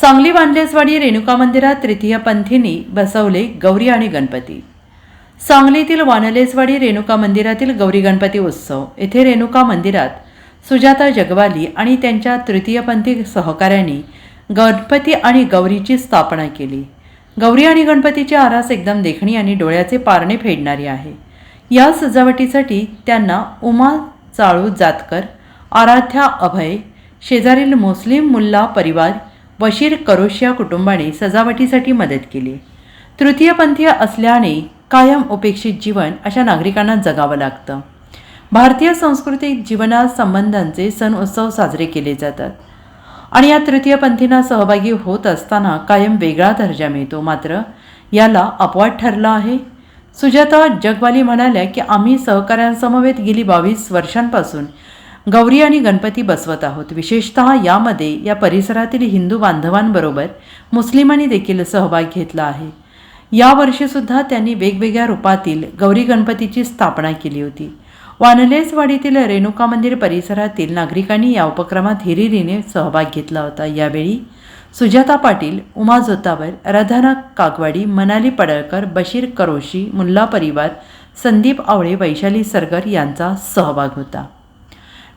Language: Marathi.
सांगली वांडलेसवाडी रेणुका मंदिरात तृतीय पंथींनी बसवले गौरी आणि गणपती. सांगलीतील वानलेसवाडी रेणुका मंदिरातील गौरी गणपती उत्सव येथे रेणुका मंदिरात सुजाता जगवाली आणि त्यांच्या तृतीयपंथी सहकाऱ्यांनी गणपती आणि गौरीची स्थापना केली. गौरी आणि गणपतीची आरास एकदम देखणी आणि डोळ्याचे पारणे फेडणारी आहे. या सजावटीसाठी त्यांना उमा चाळू जातकर आराध्या अभय शेजारील मुस्लिम मुल्ला परिवार बशीर करोशिया कुटुंबाने सजावटीसाठी मदत केली. तृतीयपंथीय असल्याने कायम उपेक्षित जीवन अशा नागरिकांना जगावं लागतं. भारतीय सांस्कृतिक जीवना संबंधांचे सण उत्सव साजरे केले जातात. आणि या तृतीयपंथींना सहभागी होत असताना कायम वेगळा दर्जा मिळतो. मात्र याला अपवाद ठरला आहे. सुजाता जगवाली म्हणाल्या की आम्ही सहकाऱ्यांसमवेत गेली बावीस वर्षांपासून गौरी आणि गणपती बसवत आहोत. विशेषतः यामध्ये या परिसरातील हिंदू बांधवांबरोबर मुस्लिमांनी देखील सहभाग घेतला आहे. यावर्षीसुद्धा त्यांनी वेगवेगळ्या रूपातील गौरी गणपतीची स्थापना केली होती. वानलेसवाडीतील रेणुका मंदिर परिसरातील नागरिकांनी या उपक्रमात हिरिरीने सहभाग घेतला होता. यावेळी सुजाता पाटील उमा जोतावर राधाना कागवाडी मनाली पडळकर बशीर करोशी मुल्ला परिवार संदीप आवळे वैशाली सरगर यांचा सहभाग होता.